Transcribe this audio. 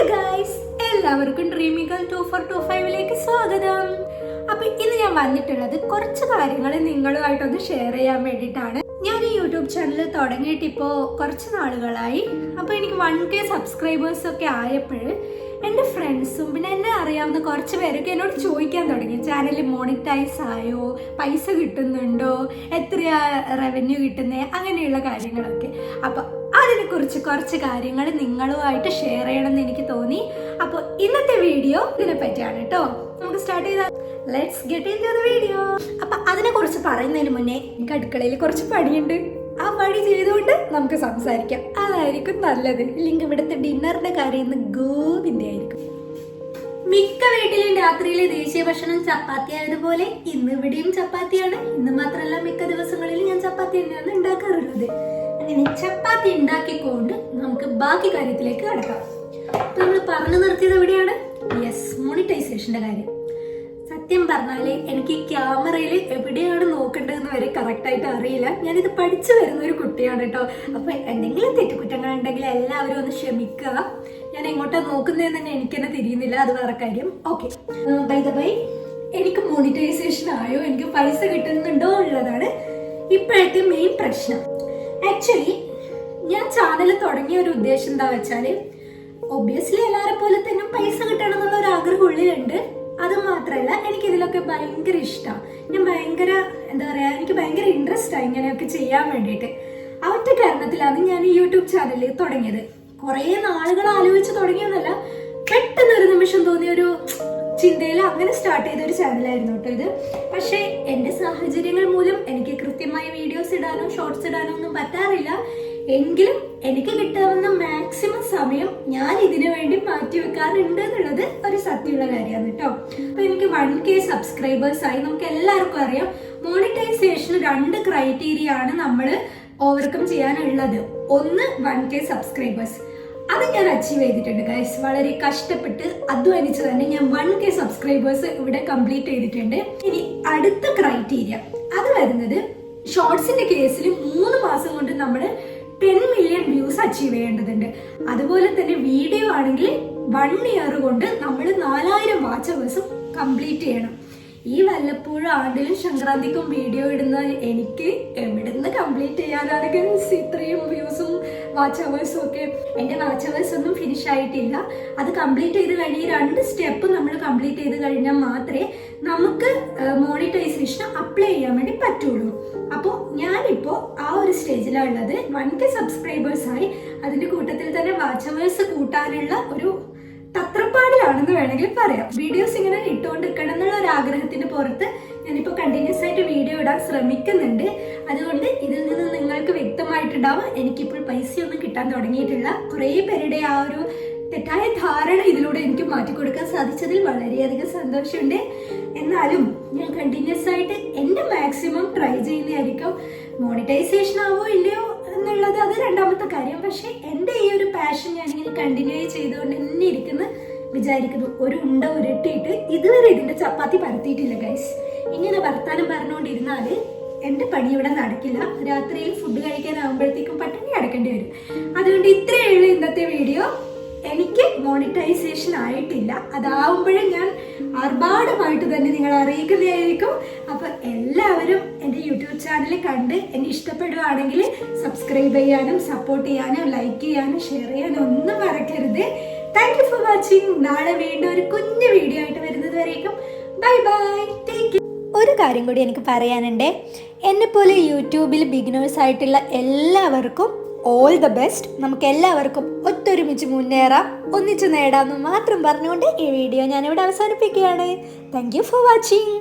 Hello guys എല്ലാവർക്കും ഡ്രീമികൾ two four two ഫൈവിലേക്ക് സ്വാഗതം. അപ്പൊ ഇന്ന് ഞാൻ വന്നിട്ടുള്ളത് കുറച്ച് കാര്യങ്ങൾ നിങ്ങളുമായിട്ടൊന്ന് ഷെയർ ചെയ്യാൻ വേണ്ടിയിട്ടാണ്. ഞാൻ ഈ യൂട്യൂബ് ചാനൽ തുടങ്ങിയിട്ട് ഇപ്പോൾ കുറച്ച് നാളുകളായി. അപ്പോൾ എനിക്ക് വൺ കെ സബ്സ്ക്രൈബേഴ്സ് ഒക്കെ ആയപ്പോൾ എന്റെ ഫ്രണ്ട്സും പിന്നെ എന്നെ അറിയാവുന്ന കുറച്ച് പേരൊക്കെ എന്നോട് ചോദിക്കാൻ തുടങ്ങി. ചാനൽ മോണിറ്റൈസ് ആയോ? പൈസ കിട്ടുന്നുണ്ടോ? എത്രയാ റവന്യൂ കിട്ടുന്നത് അങ്ങനെയുള്ള കാര്യങ്ങളൊക്കെ. അപ്പോൾ അതിനെക്കുറിച്ച് കുറച്ച് കാര്യങ്ങൾ നിങ്ങളുമായിട്ട് ഷെയർ ചെയ്യണമെന്ന് എനിക്ക് തോന്നി. അപ്പോൾ ഇന്നത്തെ വീഡിയോ ഇതിനെ പറ്റിയാണ് കേട്ടോ നമുക്ക് സ്റ്റാർട്ട് ചെയ്താൽ let's get into video അപ്പൊ അതിനെ കുറിച്ച് പറയുന്നതിന് മുന്നേ എനിക്ക് അടുക്കളയിൽ കുറച്ച് പണിയുണ്ട്. ആ പണി ചെയ്തുകൊണ്ട് നമുക്ക് സംസാരിക്കാം. അതായിരിക്കും നല്ലത്. ഇല്ലെങ്കിൽ ഇവിടുത്തെ ഡിന്നറിന്റെ കാര്യം ഇന്ന് ഗോവിന്റെ ആയിരിക്കും മിക്ക വീട്ടിലും രാത്രിയിലെ ദേശീയ ഭക്ഷണം ചപ്പാത്തി ആയതുപോലെ ഇന്ന് ഇവിടെയും ചപ്പാത്തിയാണ്. ഇന്ന് മാത്രമല്ല മിക്ക ദിവസങ്ങളിലും ഞാൻ ചപ്പാത്തി തന്നെയാണ് ഉണ്ടാക്കാറുള്ളത്. അങ്ങനെ ചപ്പാത്തി ഉണ്ടാക്കിക്കൊണ്ട് നമുക്ക് ബാക്കി കാര്യത്തിലേക്ക് കടക്കാം. അപ്പൊ നമ്മൾ പറഞ്ഞു നിർത്തിയത് എവിടെയാണ്? യെസ് മോണിറ്റൈസേഷന്റെ കാര്യം. സത്യം പറഞ്ഞാൽ എനിക്ക് ക്യാമറയിൽ എവിടെയാണ് നോക്കേണ്ടതെന്ന് വരെ കറക്റ്റ് ആയിട്ട് അറിയില്ല. ഞാനിത് പഠിച്ചു വരുന്ന ഒരു കുട്ടിയാണ് കേട്ടോ. അപ്പൊ എന്തെങ്കിലും തെറ്റുകുറ്റങ്ങൾ ഉണ്ടെങ്കിൽ എല്ലാവരും ഒന്ന് ക്ഷമിക്കുക. ഞാൻ എങ്ങോട്ടാ നോക്കുന്നതെന്ന് തന്നെ എനിക്ക് തന്നെ തിരിയുന്നില്ല. അത് വേറെ കാര്യം. ഓക്കെ ബൈ ദ ബൈ എനിക്ക് മോണിറ്റൈസേഷൻ ആയോ? എനിക്ക് പൈസ കിട്ടുന്നുണ്ടോ ഉള്ളതാണ് ഇപ്പോഴത്തെ മെയിൻ പ്രശ്നം. ആക്ച്വലി ഞാൻ ചാനൽ തുടങ്ങിയ ഒരു ഉദ്ദേശം എന്താ വെച്ചാൽ ഒബിയസ്ലി എല്ലാരെ പോലെ തന്നെ പൈസ കിട്ടണം എന്നുള്ള ഒരു ആഗ്രഹം ഉള്ളിലുണ്ട്. അത് മാത്രമല്ല എനിക്ക് ഇതിലൊക്കെ ഭയങ്കര ഇഷ്ടമാണ് ഞാൻ ഭയങ്കര എന്താ പറയാ എനിക്ക് ഭയങ്കര ഇൻട്രസ്റ്റ് ആയി ഇങ്ങനെയൊക്കെ ചെയ്യാൻ വേണ്ടിയിട്ട്. ആ ഒറ്റ കാരണത്തിലാണ് ഞാൻ ഈ യൂട്യൂബ് ചാനൽ തുടങ്ങിയത്. കുറേ നാളുകൾ ആലോചിച്ച് തുടങ്ങിയതല്ല ചിന്തയിൽ അങ്ങനെ സ്റ്റാർട്ട് ചെയ്ത ഒരു ചാനലായിരുന്നു കേട്ടോ ഇത്. പക്ഷേ എന്റെ സാഹചര്യങ്ങൾ മൂലം എനിക്ക് കൃത്യമായ വീഡിയോസ് ഇടാനോ ഷോർട്സ് ഇടാനോ ഒന്നും പറ്റാറില്ല. എങ്കിലും എനിക്ക് കിട്ടാവുന്ന മാക്സിമം സമയം ഞാൻ ഇതിനു വേണ്ടി മാറ്റിവെക്കാറുണ്ട് എന്നുള്ളത് ഒരു സത്യമുള്ള കാര്യമാണ് കേട്ടോ അപ്പൊ എനിക്ക് വൺ കെ സബ്സ്ക്രൈബേഴ്സ് ആയി നമുക്ക് എല്ലാവർക്കും അറിയാം. മോണിറ്റൈസേഷൻ രണ്ട് ക്രൈറ്റീരിയ ആണ് നമ്മൾ ഓവർകം ചെയ്യാനുള്ളത്. ഒന്ന് വൺ കെ സബ്സ്ക്രൈബേഴ്സ് അത് ഞാൻ അച്ചീവ് ചെയ്തിട്ടുണ്ട് ഗൈസ് വളരെ കഷ്ടപ്പെട്ട് അധ്വാനിച്ച് തന്നെ ഞാൻ വൺ കെ സബ്സ്ക്രൈബേഴ്സ് ഇവിടെ കംപ്ലീറ്റ് ചെയ്തിട്ടുണ്ട്. ഇനി അടുത്ത ക്രൈറ്റീരിയ അത് വരുന്നത് ഷോർട്സിന്റെ കേസിൽ മൂന്ന് മാസം കൊണ്ട് നമ്മൾ ടെൻ മില്യൺ വ്യൂസ് അച്ചീവ് ചെയ്യേണ്ടതുണ്ട്. അതുപോലെ തന്നെ വീഡിയോ ആണെങ്കിൽ വൺ ഇയർ കൊണ്ട് നമ്മൾ നാലായിരം വാച്ച് അവേഴ്സും കംപ്ലീറ്റ് ചെയ്യണം. ഈ വല്ലപ്പോഴും ആണ്ടിലും സംക്രാന്തിക്കും വീഡിയോ ഇടുന്ന എനിക്ക് എവിടുന്ന് കംപ്ലീറ്റ് ചെയ്യാനാണെങ്കിൽ ഇത്രയും വ്യൂസും വാച്ച് അവേഴ്സും ഒക്കെ എന്റെ വാച്ച് അവേഴ്സ് ഒന്നും ഫിനിഷ് ആയിട്ടില്ല. അത് കംപ്ലീറ്റ് ചെയ്ത് കഴിഞ്ഞ് രണ്ട് സ്റ്റെപ്പ് നമ്മൾ കംപ്ലീറ്റ് ചെയ്ത് കഴിഞ്ഞാൽ മാത്രമേ നമുക്ക് മോണിറ്റൈസേഷൻ അപ്ലൈ ചെയ്യാൻ വേണ്ടി പറ്റുള്ളൂ. അപ്പോൾ ഞാനിപ്പോൾ ആ ഒരു സ്റ്റേജിലാണ് ഉള്ളത് വൺ കെ സബ്സ്ക്രൈബേഴ്സായി അതിന്റെ കൂട്ടത്തിൽ തന്നെ വാച്ച് അവേഴ്സ് കൂട്ടാനുള്ള ഒരു തത്രപ്പാടിലാണെന്ന് വേണമെങ്കിൽ പറയാം. വീഡിയോസ് ഇങ്ങനെ ഇട്ടുകൊണ്ടിരിക്കണം എന്നുള്ള ഒരു ആഗ്രഹത്തിന് പുറത്ത് ഞാനിപ്പോൾ കണ്ടിന്യൂസ് ആയിട്ട് വീഡിയോ ഇടാൻ ശ്രമിക്കുന്നുണ്ട്. അതുകൊണ്ട് ഇതിൽ നിന്ന് നിങ്ങൾക്ക് വ്യക്തമായിട്ടുണ്ടാവും. എനിക്കിപ്പോൾ പൈസയൊന്നും കിട്ടാൻ തുടങ്ങിയിട്ടില്ല. കുറേ പേരുടെ ആ ഒരു തെറ്റായ ധാരണ ഇതിലൂടെ എനിക്ക് മാറ്റിക്കൊടുക്കാൻ സാധിച്ചതിൽ വളരെയധികം സന്തോഷമുണ്ട്. എന്നാലും ഞാൻ കണ്ടിന്യൂസ് ആയിട്ട് എന്റെ മാക്സിമം ട്രൈ ചെയ്യുന്നതായിരിക്കും. മോണിറ്റൈസേഷൻ ആവോ ഇല്ലയോ എന്നുള്ളത് അത് രണ്ടാമത്തെ കാര്യം. പക്ഷേ എന്റെ ഈ ഒരു പാഷൻ ഞാനിങ്ങനെ കണ്ടിന്യൂ ചെയ്തുകൊണ്ട് തന്നെ ഇരിക്കുന്നു വിചാരിക്കുന്നു. ഒരു ഉണ്ട ഉരുട്ടിയിട്ട് ഇതുവരെ ഇതിന്റെ ചപ്പാത്തി പരത്തിയിട്ടില്ല ഗൈസ് ഇങ്ങനെ വർത്താനം പറഞ്ഞുകൊണ്ടിരുന്നാൽ എന്റെ പണി ഇവിടെ നടക്കില്ല. രാത്രിയിൽ ഫുഡ് കഴിക്കാനാകുമ്പോഴത്തേക്കും പട്ടിണി അടക്കേണ്ടി വരും. അതുകൊണ്ട് ഇത്രയേ ഉള്ളൂ ഇന്നത്തെ വീഡിയോ. എനിക്ക് മോണിറ്റൈസേഷൻ ആയിട്ടില്ല. അതാവുമ്പോഴേ ഞാൻ ആർഭാടമായിട്ട് തന്നെ നിങ്ങൾ അറിയിക്കുന്നതായിരിക്കും. അപ്പൊ എല്ലാവരും എന്റെ യൂട്യൂബ് ചാനൽ കണ്ട് എന്നെ ഇഷ്ടപ്പെടുകയാണെങ്കിൽ സബ്സ്ക്രൈബ് ചെയ്യാനും സപ്പോർട്ട് ചെയ്യാനും ലൈക്ക് ചെയ്യാനും ഷെയർ ചെയ്യാനും ഒന്നും മറക്കരുത്. താങ്ക് യു ഫോർ വാച്ചിങ് നാളെ വീണ്ടും ഒരു കുഞ്ഞു വീഡിയോ ആയിട്ട് വരുന്നത് വരേക്കും. ബൈ ബൈ കാര്യം കൂടി എനിക്ക് പറയാനുണ്ട്. എന്നെപ്പോലെ യൂട്യൂബിൽ ബിഗിനേഴ്സ് ആയിട്ടുള്ള എല്ലാവർക്കും ഓൾ ദ ബെസ്റ്റ് നമുക്ക് എല്ലാവർക്കും ഒത്തൊരുമിച്ച് മുന്നേറാം ഒന്നിച്ച് നേടാമെന്ന് മാത്രം പറഞ്ഞുകൊണ്ട് ഈ വീഡിയോ ഞാനിവിടെ അവസാനിപ്പിക്കുകയാണ്. Thank you for watching